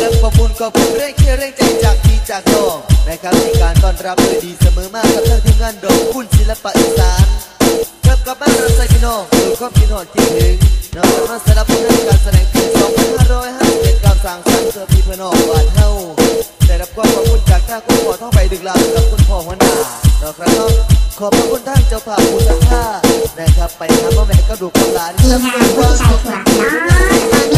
รื่ขอบคุณขอบคุณเร่งเคียเร่งใจจากพี่จากน้องนะครับในการต้อนรับโดยดีเสมอมากกับทั้งทีมงานดอกคุณศิลปะอีสานครับกับบ้านเราใส่พี่น้องคือความคิดหอดคิดถึงน้องมาสนับสนุนการแสดงปี2551กับสร้างสรรค์เสื้อพี่เพื่อนน้องบ้านเฮาได้รับความขอบคุณจากท่าคุณพ่อท่องไปดึกลากับคุณพ่อหัวหน้านะครับน้องขอบพระคุณท่านเจ้าภาพผู้สัทธานะครับไปทำพ่อแม่กรดูกำลันที่ค่ะผู้ชาถั่วนาอาสุข